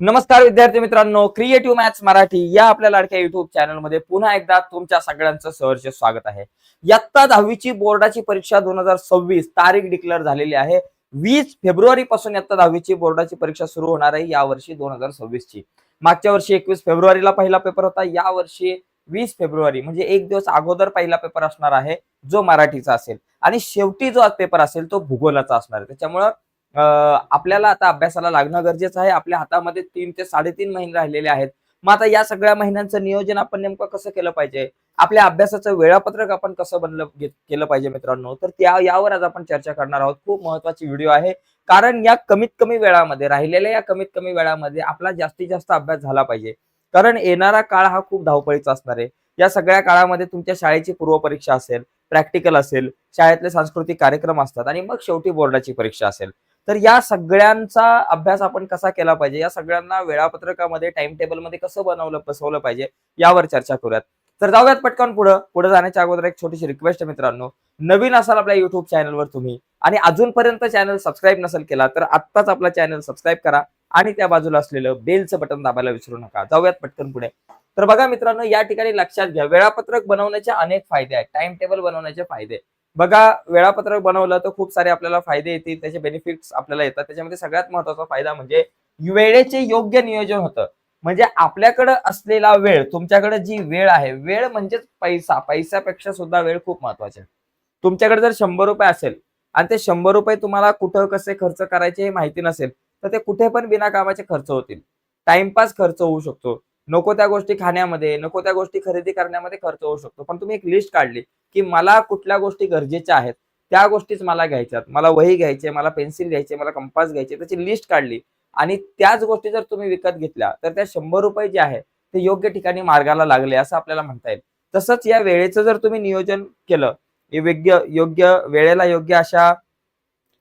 नमस्कार विद्यार्थी मित्रांनो क्रिएटिव्ह मॅथ्स मराठी या आपल्या लाडक्या युट्यूब चॅनलमध्ये पुन्हा एकदा तुमच्या सगळ्यांचं सहर्ष स्वागत आहे. यत्ता दहावीची बोर्डाची परीक्षा दोन हजार सव्वीस तारीख डिक्लेअर झालेली आहे. वीस फेब्रुवारी पासून यत्ता दहावीची बोर्डाची परीक्षा सुरू होणार आहे या वर्षी दोन हजार सव्वीस ची मागच्या वर्षी एकवीस फेब्रुवारीला पहिला पेपर होता या वर्षी वीस फेब्रुवारी म्हणजे एक दिवस अगोदर पहिला पेपर असणार आहे जो मराठीचा असेल. आणि शेवटी जो पेपर असेल तो भूगोलाचा असणार आहे. त्याच्यामुळं आपल्याला आता अभ्यासाला लागणं गरजेचं आहे. आपल्या हातामध्ये तीन ते साडेतीन महिने राहिलेले आहेत. मग आता या सगळ्या महिन्यांचं नियोजन आपण नेमकं कसं केलं पाहिजे? आपल्या अभ्यासाचं वेळापत्रक आपण कसं बनलं केलं पाहिजे मित्रांनो? तर त्या यावर आज आपण चर्चा करणार आहोत. खूप महत्वाची व्हिडिओ आहे. कारण या कमीत कमी वेळामध्ये राहिलेल्या या कमीत कमी वेळामध्ये आपला जास्तीत जास्त अभ्यास झाला पाहिजे. कारण येणारा काळ हा खूप धावपळीचा असणार आहे. या सगळ्या काळामध्ये तुमच्या शाळेची पूर्वपरीक्षा असेल प्रॅक्टिकल असेल शाळेतले सांस्कृतिक कार्यक्रम असतात आणि मग शेवटी बोर्डाची परीक्षा असेल. तर या सगळ्यांचा अभ्यास आपण कसा केला पाहिजे? या सगळ्यांना वेळापत्रकामध्ये टाइम टेबलमध्ये कसं बनवलं बसवलं पाहिजे? यावर चर्चा करूयात. तर जाऊयात पटकन पुढं. पुढे जाण्याच्या अगोदर एक छोटीशी रिक्वेस्ट आहे मित्रांनो. नवीन असाल आपल्या युट्यूब चॅनलवर तुम्ही आणि अजूनपर्यंत चॅनल सबस्क्राईब नसेल केला तर आत्ताच आपला चॅनल सबस्क्राईब करा आणि त्या बाजूला असलेलं बेलचं बटन दाबायला विसरू नका. जाऊयात पटकन पुढे. तर बघा मित्रांनो या ठिकाणी लक्षात घ्या. वेळापत्रक बनवण्याचे अनेक फायदे आहेत. टाइम टेबल बनवण्याचे फायदे. बघा वेळापत्रक बनवलं तर खूप सारे आपल्याला फायदे येतील. त्याचे बेनिफिट्स आपल्याला येतात. त्याच्यामध्ये सगळ्यात महत्त्वाचा फायदा म्हणजे वेळेचे योग्य नियोजन होतं. म्हणजे आपल्याकडे असलेला वेळ तुमच्याकडे जी वेळ आहे वेळ म्हणजेच पैसा. पैशापेक्षा सुद्धा वेळ खूप महत्त्वाचा आहे. तुमच्याकडे जर शंभर रुपये असेल आणि ते शंभर रुपये तुम्हाला कुठं कसे खर्च करायचे हे माहिती नसेल तर ते कुठे पण बिना कामाचे खर्च होतील. टाइमपास खर्च होऊ शकतो. नको त्या गोष्टी खाण्यामध्ये नको त्या गोष्टी खरेदी करण्यामध्ये खर्च होऊ शकतो. पण तुम्ही एक लिस्ट काढली की मला कुठल्या गोष्टी गरजेच्या आहेत त्या गोष्टीच मला घ्यायच्यात. मला वही घ्यायचे मला पेन्सिल घ्यायचे मला कंपास घ्यायचे त्याची लिस्ट काढली. आणि त्याच गोष्टी जर तुम्ही विकत घेतल्या तर त्या शंभर रुपये जे आहे ते योग्य ठिकाणी मार्गाला लागले असं आपल्याला म्हणता येईल. तसंच या वेळेचं जर तुम्ही नियोजन केलं योग्य योग्य वेळेला योग्य अशा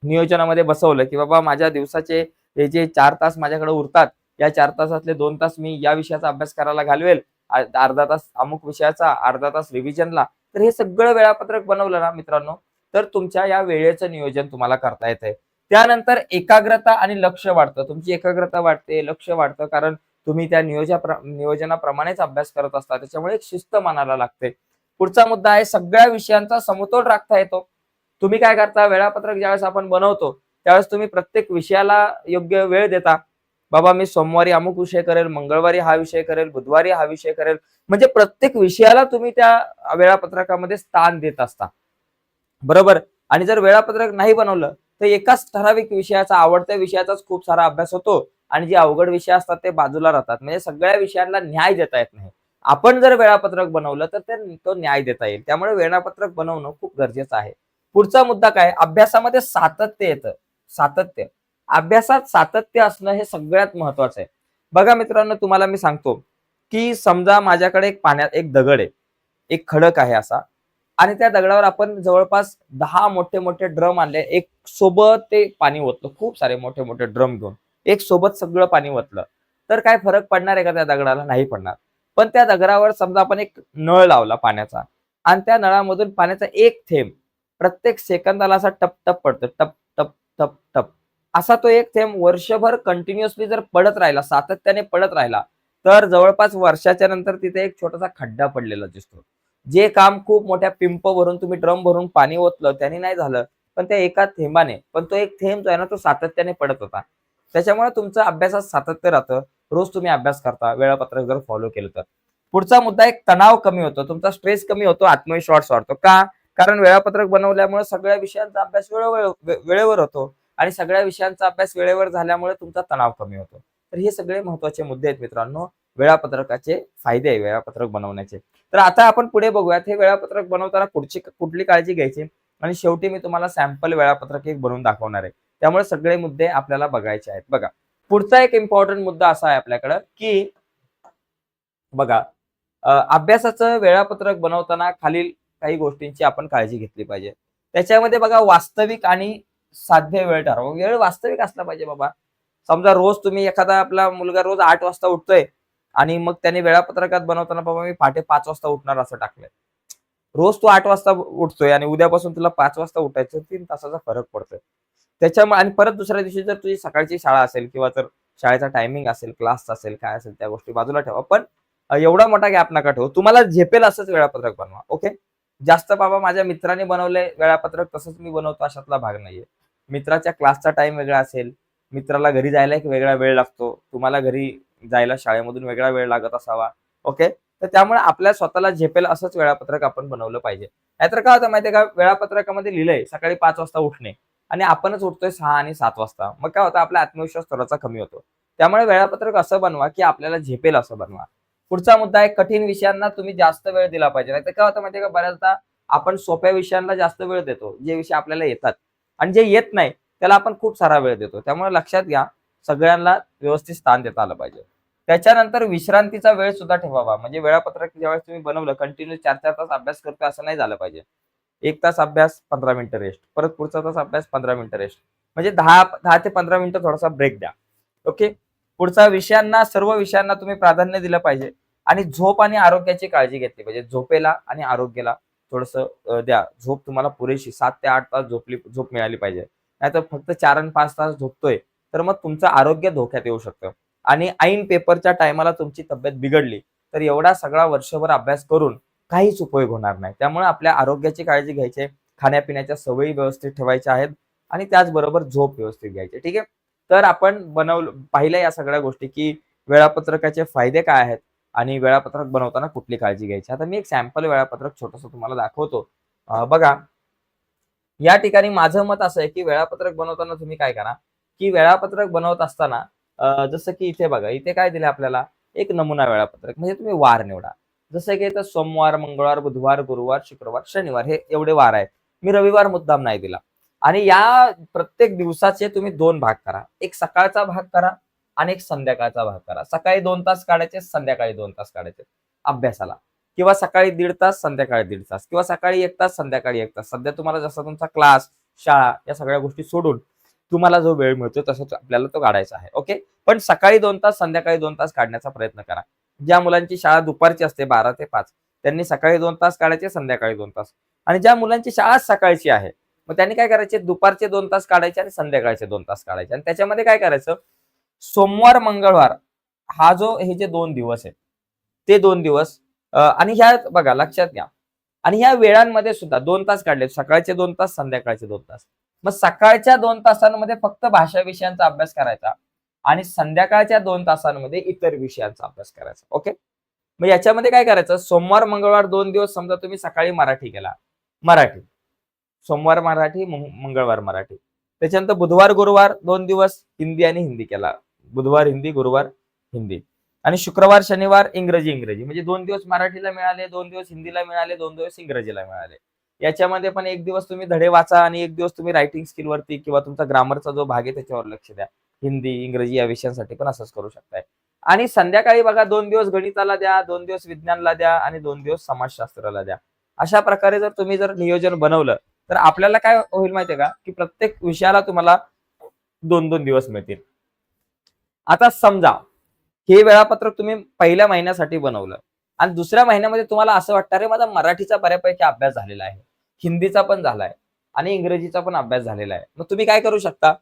नियोजनामध्ये बसवलं की बाबा माझ्या दिवसाचे हे जे चार तास माझ्याकडे उरतात या चार तासातले दोन तास मी या विषयाचा अभ्यास करायला घालवेल. अर्धा तास अमुक विषयाचा अर्धा तास रिव्हिजनला तर हे सगळं वेळापत्रक बनवलं ना मित्रांनो तर तुमच्या या वेळेचं नियोजन तुम्हाला करता येतंय. त्यानंतर एकाग्रता आणि लक्ष वाढतं. तुमची एकाग्रता वाढते लक्ष वाढतं कारण तुम्ही त्या नियोजा नियोजनाप्रमाणेच अभ्यास करत असता. त्याच्यामुळे एक शिस्त मानायला लागते. पुढचा मुद्दा आहे सगळ्या विषयांचा समतोल राखता येतो. तुम्ही काय करता वेळापत्रक ज्यावेळेस आपण बनवतो त्यावेळेस तुम्ही प्रत्येक विषयाला योग्य वेळ देता. बाबा मी सोमवारी अमुक विषय करेल मंगळवारी हा विषय करेल बुधवारी हा विषय करेल. म्हणजे प्रत्येक विषयाला तुम्ही त्या वेळापत्रकामध्ये स्थान देत असता. बरोबर? आणि जर वेळापत्रक नाही बनवलं तर एकाच ठराविक विषयाचा आवडत्या विषयाचाच खूप सारा अभ्यास होतो. आणि जे अवघड विषय असतात ते बाजूला राहतात. म्हणजे सगळ्या विषयांना न्याय देता येत नाही. आपण जर वेळापत्रक बनवलं तर ते तो न्याय देता येईल. त्यामुळे वेळापत्रक बनवणं खूप गरजेचं आहे. पुढचा मुद्दा काय? अभ्यासामध्ये सातत्य येतं. सातत्य. अभ्यासात सातत्य असणं हे सगळ्यात महत्वाचं आहे. बघा मित्रांनो तुम्हाला मी सांगतो की समजा माझ्याकडे एक पाण्यात एक दगड आहे. एक खडक आहे असा. आणि त्या दगडावर आपण जवळपास दहा मोठे मोठे ड्रम आणले. एक सोबत ते पाणी ओतलं. खूप सारे मोठे मोठे ड्रम घेऊन. एक सोबत सगळं पाणी ओतलं. तर काय फरक पडणार आहे का त्या दगडाला? नाही पडणार. पण त्या दगडावर समजा आपण एक नळ लावला पाण्याचा. आणि त्या नळामधून पाण्याचा एक थेंब प्रत्येक सेकंदाला असा टप टप पडतो. टप टप टप टप. असा तो एक थेंब वर्षभर कंटिन्युअसली जर पडत राहिला सातत्याने पडत राहिला तर जवळपास वर्षाच्या नंतर तिथे एक छोटासा खड्डा पडलेला दिसतो. जे काम खूप मोठ्या पिंप भरून तुम्ही ड्रम भरून पाणी ओतलं त्याने नाही झालं पण त्या एका थेंबाने पण तो एक थेंब जो आहे ना तो सातत्याने पडत होता. त्याच्यामुळे तुमचं अभ्यासात सातत्य राहतं. रोज तुम्ही अभ्यास करता वेळापत्रक जर फॉलो केलं तर. पुढचा मुद्दा एक तणाव कमी होतो. तुमचा स्ट्रेस कमी होतो आत्मविश्वास वाढतो. का? कारण वेळापत्रक बनवल्यामुळे सगळ्या विषयांचा अभ्यास वेळोवेळ वेळेवर होतो. आणि सगळ्या विषयांचा अभ्यास वेळेवर झाल्यामुळे तुमचा तणाव कमी होतो. तर हे सगळे महत्त्वाचे मुद्दे आहेत मित्रांनो. वेळापत्रकाचे फायदे आहे वेळापत्रक बनवण्याचे. तर आता आपण पुढे बघूयात. हे वेळापत्रक बनवताना कुठची कुठली काळजी घ्यायची? आणि शेवटी मी तुम्हाला सॅम्पल वेळापत्रक एक बनवून दाखवणार आहे. त्यामुळे सगळे मुद्दे आपल्याला बघायचे आहेत. बघा. पुढचा एक इम्पॉर्टंट मुद्दा असा आहे आपल्याकडं की बघा अभ्यासाचं वेळापत्रक बनवताना खालील काही गोष्टींची आपण काळजी घेतली पाहिजे. त्याच्यामध्ये बघा वास्तविक आणि साध्य वेळ ठरवा. वेळ वास्तविक असला पाहिजे बाबा. समजा रोज तुम्ही एखादा आपला मुलगा रोज आठ वाजता उठतोय आणि मग त्याने वेळापत्रकात बनवताना बाबा मी पहाटे पाच वाजता उठणार असं टाकलंय. रोज तू आठ वाजता उठतोय आणि उद्यापासून तुला पाच वाजता उठायचं तीन तासाचा फरक पडतोय. त्याच्यामुळे आणि परत दुसऱ्या दिवशी जर तुझी सकाळची शाळा असेल किंवा तर शाळेचा टायमिंग असेल क्लास असेल काय असेल त्या गोष्टी बाजूला ठेवा. पण एवढा मोठा गॅप नका ठेवू. तुम्हाला झेपेल असंच वेळापत्रक बनवा ओके जास्त बाबा माझ्या मित्राने बनवले वेळापत्रक तसंच मी बनवतो अशातला भाग नाहीये. मित्राच्या क्लासचा टाइम वेगळा असेल. मित्राला घरी जायला एक वेगळा वेळ लागतो. तुम्हाला घरी जायला शाळेमधून वेगळा वेळ लागत असावा. ओके तर त्यामुळे आपल्या स्वतःला झेपेल असंच वेळापत्रक आपण बनवलं पाहिजे. नाहीतर काय होतं माहितीये का? वेळापत्रकामध्ये लिहिलंय सकाळी पाच वाजता उठणे आणि आपणच उठतोय सहा आणि सात वाजता. मग काय होतं? आपला आत्मविश्वास थोडासा कमी होतो. त्यामुळे वेळापत्रक असं बनवा की आपल्याला झेपेल असं बनवा. पुढचा मुद्दा आहे कठीण विषयांना तुम्ही जास्त वेळ दिला पाहिजे. नाहीतर काय होतं माहितीये का? बऱ्याचदा आपण सोप्या विषयांना जास्त वेळ देतो. जे विषय आपल्याला येतात. आणि जे येत नाही त्याला आपण खूप सारा वेळ देतो. त्यामुळे लक्षात घ्या सगळ्यांना व्यवस्थित स्थान देता आलं पाहिजे. त्याच्यानंतर विश्रांतीचा वेळ सुद्धा ठेवावा. म्हणजे वेळापत्रक ज्यावेळेस तुम्ही बनवलं कंटिन्यू चार चार तास अभ्यास करतो असं नाही झालं पाहिजे. एक तास अभ्यास पंधरा मिनिटं रेस्ट परत पुढचा तास अभ्यास पंधरा मिनिटं रेस्ट म्हणजे दहा दहा ते पंधरा मिनिटं थोडासा ब्रेक द्या. ओके पुढचा विषयांना सर्व विषयांना तुम्ही प्राधान्य दिलं पाहिजे. आणि झोप आणि आरोग्याची काळजी घेतली पाहिजे. झोपेला आणि आरोग्याला. थोडस द्या. झोप तुम्हाला पुरेशी सात ते आठ तास झोपली झोप मिळाली पाहिजे. नाहीतर फक्त चार आणि पाच तास झोपतोय तर मग तुमचं आरोग्य धोक्यात येऊ शकतं. आणि ऐन पेपरच्या टायमाला तुमची तब्येत बिघडली तर एवढा सगळा वर्षभर अभ्यास करून काहीच उपयोग होणार नाही. त्यामुळे आपल्या आरोग्याची काळजी घ्यायची खाण्यापिण्याच्या सवयी व्यवस्थित ठेवायच्या आहेत आणि त्याचबरोबर झोप व्यवस्थित घ्यायची ठीक आहे? तर आपण बनवलं पाहिलं या सगळ्या गोष्टी की वेळापत्रकाचे फायदे काय आहेत? आणि वेळापत्रक बनवताना कुठली काळजी घ्यायची? आता मी एक सॅम्पल वेळापत्रक छोटस तुम्हाला दाखवतो. बघा. या ठिकाणी माझं मत असं आहे की वेळापत्रक बनवताना तुम्ही काय करा? की वेळापत्रक बनवत असताना जसं की इथे बघा इथे काय दिलं आपल्याला? एक नमुना वेळापत्रक म्हणजे तुम्ही वार निवडा. जसं की इथं सोमवार मंगळवार बुधवार गुरुवार शुक्रवार शनिवार हे एवढे वार आहेत. मी रविवार मुद्दाम नाही दिला. आणि या प्रत्येक दिवसाचे तुम्ही दोन भाग करा. एक सकाळचा भाग करा आणि एक संध्याकाळचा भाग करा. सकाळी दोन तास काढायचे संध्याकाळी दोन तास काढायचे. अभ्यासाला. किंवा सकाळी दीड तास संध्याकाळी दीड तास. किंवा सकाळी एक तास संध्याकाळी एक तास. सध्या तुम्हाला जसा तुमचा क्लास शाळा या सगळ्या गोष्टी सोडून तुम्हाला जो वेळ मिळतो तसंच आपल्याला तो काढायचा आहे. ओके पण सकाळी दोन तास संध्याकाळी दोन तास काढण्याचा प्रयत्न करा. ज्या मुलांची शाळा दुपारची असते बारा ते पाच त्यांनी सकाळी दोन तास काढायचे संध्याकाळी दोन तास. आणि ज्या मुलांची शाळा सकाळची आहे मग त्यांनी काय करायचे? दुपारचे दोन तास काढायचे आणि संध्याकाळचे दोन तास काढायचे. आणि त्याच्यामध्ये काय करायचं? सोमवार मंगळवार हा जो हे जे दोन दिवस आहेत ते दोन दिवस आणि ह्या बघा लक्षात घ्या. आणि ह्या वेळांमध्ये सुद्धा दोन तास काढले सकाळचे दोन तास संध्याकाळचे दोन तास. मग सकाळच्या दोन तासांमध्ये फक्त भाषा विषयांचा अभ्यास करायचा आणि संध्याकाळच्या दोन तासांमध्ये इतर विषयांचा अभ्यास करायचा ओके? मग याच्यामध्ये काय करायचं? सोमवार मंगळवार दोन दिवस समजा तुम्ही सकाळी मराठी केला मराठी. सोमवार मराठी मंगळवार मराठी. त्याच्यानंतर बुधवार गुरुवार दोन दिवस हिंदी आणि हिंदी केला. बुधवार हिंदी गुरुवार हिंदी. आणि शुक्रवार शनिवार इंग्रजी इंग्रजी. म्हणजे दोन दिवस मराठीला मिळाले दोन दिवस हिंदीला मिळाले दोन दिवस इंग्रजीला मिळाले. याच्यामध्ये पण एक दिवस तुम्ही धडे वाचा आणि एक दिवस तुम्ही रायटिंग स्किलवरती किंवा तुमचा ग्रामरचा जो भाग आहे त्याच्यावर लक्ष द्या. हिंदी इंग्रजी या विषयांसाठी पण असंच करू शकताय. आणि संध्याकाळी बघा दोन दिवस गणिताला द्या दोन दिवस विज्ञानला द्या आणि दोन दिवस समाजशास्त्राला द्या. अशा प्रकारे जर तुम्ही जर नियोजन बनवलं तर आपल्याला काय होईल माहितीये का? की प्रत्येक विषयाला तुम्हाला दोन दोन दिवस मिळतील. आता समजा हे वेळापत्रक तुम्ही पहिल्या महिन्यासाठी बनवलं. आणि दुसऱ्या महिन्यामध्ये तुम्हाला असं वाटतं अरे माझा मराठीचा बऱ्यापैकी अभ्यास झालेला आहे. हिंदीचा पण झालाय. आणि इंग्रजीचा पण अभ्यास झालेला आहे. मग तुम्ही काय करू शकता?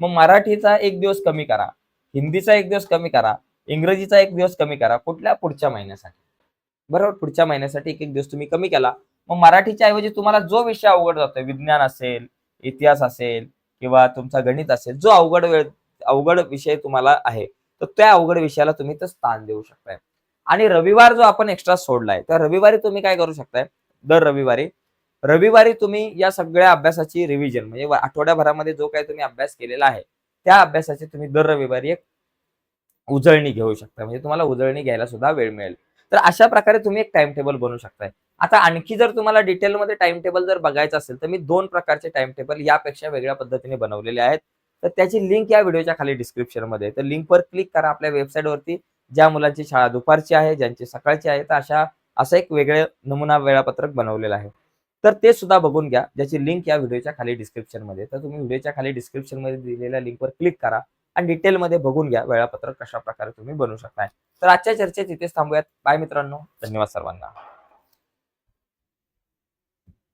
मग मराठीचा एक दिवस कमी करा. हिंदीचा एक दिवस कमी करा. इंग्रजीचा एक दिवस कमी करा. कुठल्या? पुढच्या महिन्यासाठी. बरोबर? पुढच्या महिन्यासाठी एक एक दिवस तुम्ही कमी केला. मग मराठीच्या ऐवजी तुम्हाला जो विषय अवघड जातोय विज्ञान असेल इतिहास असेल किंवा तुमचा गणित असेल जो अवघड वेळ अवघड विषय तुम्हाला आहे तर त्या अवघड विषयाला तुम्ही तर स्थान देऊ शकताय. आणि रविवार जो आपण एक्स्ट्रा सोडलाय तर रविवारी तुम्ही काय करू शकताय? दर रविवारी रविवारी तुम्ही या सगळ्या अभ्यासाची रिव्हिजन म्हणजे आठवड्याभरामध्ये जो काही तुम्ही अभ्यास केलेला आहे त्या अभ्यासाची तुम्ही दर रविवारी एक उजळणी घेऊ शकता म्हणजे तुम्हाला उजळणी घ्यायला सुद्धा वेळ मिळेल. तर अशा प्रकारे तुम्ही एक टाइम टेबल बनवू शकताय. आता आणखी जर तुम्हाला डिटेलमध्ये टाइम टेबल जर बघायचं असेल तर मी दोन प्रकारचे टाइम टेबल यापेक्षा वेगळ्या पद्धतीने बनवलेले आहेत. तर त्याची लिंक या व्हिडिओच्या खाली डिस्क्रिप्शनमध्ये तर लिंकवर क्लिक करा आपल्या वेबसाईटवरती ज्या मुलांची शाळा दुपारची आहे ज्यांची सकाळची आहे तर अशा असं एक वेगळे नमुना वेळापत्रक बनवलेलं आहे. तर ते सुद्धा बघून घ्या ज्याची लिंक या व्हिडिओच्या खाली डिस्क्रिप्शनमध्ये तर तुम्ही व्हिडिओच्या खाली डिस्क्रिप्शनमध्ये दिलेल्या लिंकवर क्लिक करा आणि डिटेलमध्ये बघून घ्या वेळापत्रक कशा प्रकारे तुम्ही बनवू शकताय. तर आजच्या चर्चेत इथेच थांबूयात. बाय मित्रांनो. धन्यवाद सर्वांना.